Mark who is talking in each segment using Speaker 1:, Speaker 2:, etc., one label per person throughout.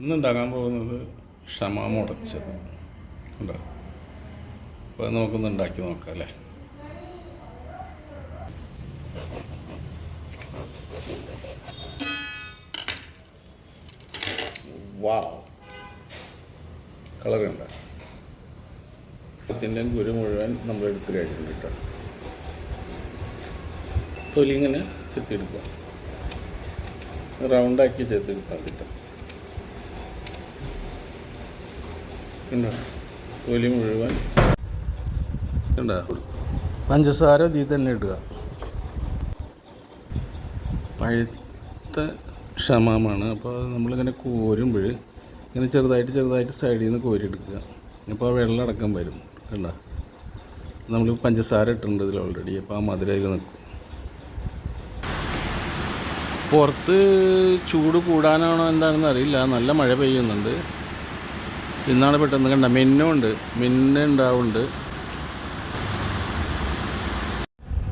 Speaker 1: ഇന്ന് ഉണ്ടാക്കാൻ പോകുന്നത് ക്ഷമ മുടച്ചത് ഉണ്ടോ അപ്പോൾ നമുക്കൊന്ന് ഉണ്ടാക്കി നോക്കാം അല്ലേ? വാവ്. കളർ ഉണ്ട് ഇതിന്റെ കുരു മുഴുവൻ നമ്മൾ എടുത്ത് കഴിഞ്ഞിട്ട് കേട്ടോ. തൊലി ഇങ്ങനെ ചെത്തിയെടുക്കുക. റൗണ്ടാക്കി ചെത്തിയെടുക്കാൻ കിട്ടും തൊലി മുഴുവൻ. കണ്ടോ പഞ്ചസാര ഇതിൽ തന്നെ ഇടുക. പഴുത്ത ക്ഷമമാണ്. അപ്പോൾ അത് നമ്മളിങ്ങനെ കോരുമ്പോൾ ഇങ്ങനെ ചെറുതായിട്ട് ചെറുതായിട്ട് സൈഡിൽ നിന്ന് കോരിയെടുക്കുക. അപ്പോൾ ആ വെള്ളം അടക്കം വരും. കണ്ട? നമ്മൾ പഞ്ചസാര ഇട്ടിട്ടുണ്ട് ഇതിൽ ഓൾറെഡി അപ്പോൾ ആ മധുരയിൽ നിൽക്കും പുറത്ത് ചൂട് കൂടാനാണോ എന്താണെന്ന് അറിയില്ല. നല്ല മഴ പെയ്യുന്നുണ്ട്. ഇന്നാണ് പെട്ടെന്ന് കണ്ട മിന്നുണ്ട് മിന്നുണ്ടാവുണ്ട്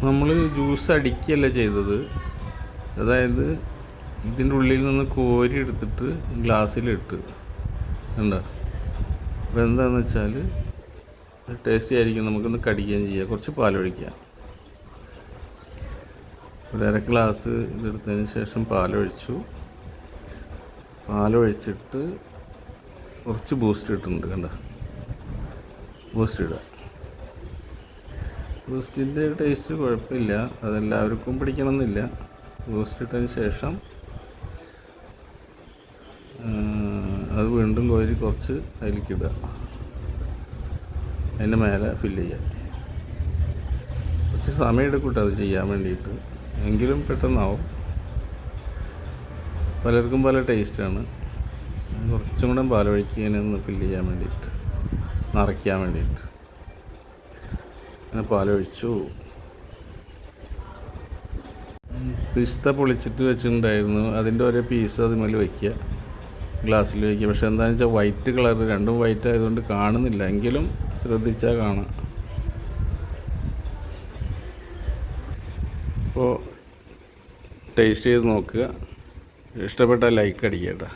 Speaker 1: നമ്മൾ ജ്യൂസ് അടിക്കുകയല്ല ചെയ്തത്? അതായത് ഇതിന്റെ ഉള്ളിൽ നിന്ന് കോരി എടുത്തിട്ട് ഗ്ലാസ്സിലിട്ട്. കണ്ട? അപ്പോൾ എന്താണെന്ന് വെച്ചാൽ ടേസ്റ്റി ആയിരിക്കും നമുക്കൊന്ന് കടിക്കുകയും ചെയ്യാം. കുറച്ച് പാലൊഴിക്കാം ഒരു അര ഗ്ലാസ് ഇതെടുത്തതിന് ശേഷം പാലൊഴിച്ചു. പാലൊഴിച്ചിട്ട് കുറച്ച് ബൂസ്റ്റ് ഇട്ടിട്ടുണ്ട് കണ്ട? ബൂസ്റ്റ് ഇടുക. ബൂസ്റ്റിന്റെ ടേസ്റ്റ് കുഴപ്പമില്ല. അതെല്ലാവർക്കും പിടിക്കണമെന്നില്ല. ബൂസ്റ്റ് ഇട്ടതിന് ശേഷം അത് വീണ്ടും കോരി കുറച്ച് അതിലേക്ക് ഇടുക. അതിന്റെ മേലെ ഫില്ല് ചെയ്യുക. കുറച്ച് സമയം എടുക്കൂട്ടോ അത് ചെയ്യാൻ വേണ്ടിയിട്ട്. എങ്കിലും പെട്ടെന്നാവും. പലർക്കും പല ടേസ്റ്റാണ് കുറച്ചും കൂടെ പാലൊഴിക്കുന്നതിനൊന്ന് ഫില്ല് ചെയ്യാൻ വേണ്ടിയിട്ട് നിറയ്ക്കാൻ വേണ്ടിയിട്ട്. അങ്ങനെ പാലൊഴിച്ചു. പിസ്ത പൊളിച്ചിട്ട് വെച്ചിട്ടുണ്ടായിരുന്നു. അതിന്റെ ഓരോ പീസ് അതുമേൽ വയ്ക്കുക ഗ്ലാസ്സിൽ വയ്ക്കുക പക്ഷേ എന്താണെന്ന് വെച്ചാൽ വൈറ്റ് കളർ രണ്ടും വൈറ്റ് ആയതുകൊണ്ട് കാണുന്നില്ല. എങ്കിലും ശ്രദ്ധിച്ചാൽ കാണാം. അപ്പോൾ ടേസ്റ്റ് ചെയ്ത് നോക്കുക. ഇഷ്ടപ്പെട്ടാൽ ലൈക്ക് അടിക്കുക